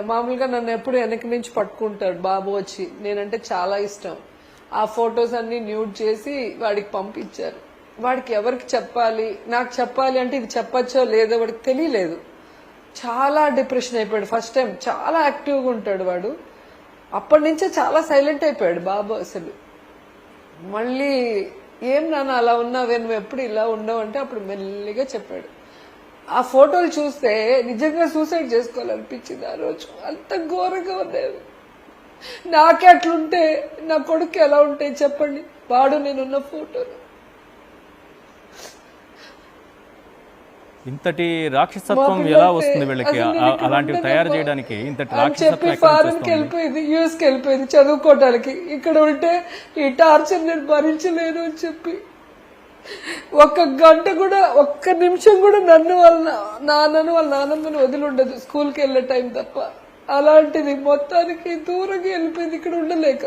మామూలుగా నన్ను ఎప్పుడు వెనక నుంచి పట్టుకుంటాడు బాబు వచ్చి. నేనంటే చాలా ఇష్టం. ఆ ఫొటోస్ అన్ని న్యూడ్ చేసి వాడికి పంపించారు. వాడికి ఎవరికి చెప్పాలి? నాకు చెప్పాలి అంటే ఇది చెప్పచ్చో లేదో వాడికి తెలియలేదు. చాలా డిప్రెషన్ అయిపోయాడు. ఫస్ట్ టైం చాలా యాక్టివ్గా ఉంటాడు వాడు. అప్పటి నుంచే చాలా సైలెంట్ అయిపోయాడు బాబు అసలు. మళ్ళీ ఏం నాన్న అలా ఉన్నావే? నువ్వు ఎప్పుడు ఇలా ఉండవు? అంటే అప్పుడు మెల్లిగా చెప్పాడు. ఆ ఫోటోలు చూస్తే నిజంగా సూసైడ్ చేసుకోవాలనిపించింది ఆ రోజు. అంత ఘోరంగా ఉండేది. నాకే అట్లుంటే నా కొడుకు ఎలా ఉంటాయి చెప్పండి. వాడు నేనున్న ఫోటోలు ఇంతటి రాక్షసత్వం ఎలా వస్తుంది వీళ్ళకి? అలాంటివి తయారు. చేయడానికి ఇంతటి చెప్పి ఫారెన్కి వెళ్ళిపోయింది యుఎస్కి వెళ్ళిపోయింది చదువుకోవడానికి ఇక్కడ ఉంటే ఈ టార్చర్ నేను భరించలేను అని చెప్పి. ఒక్క గంట కూడా ఒక్క నిమిషం కూడా నన్ను వాళ్ళ నా- నాన్నను వాళ్ళ నాన్నమ్మని వదిలి ఉండదు స్కూల్కి వెళ్ళే టైం తప్ప. అలాంటిది మొత్తానికి దూరంగా వెళ్ళిపోయింది ఇక్కడ ఉండలేక.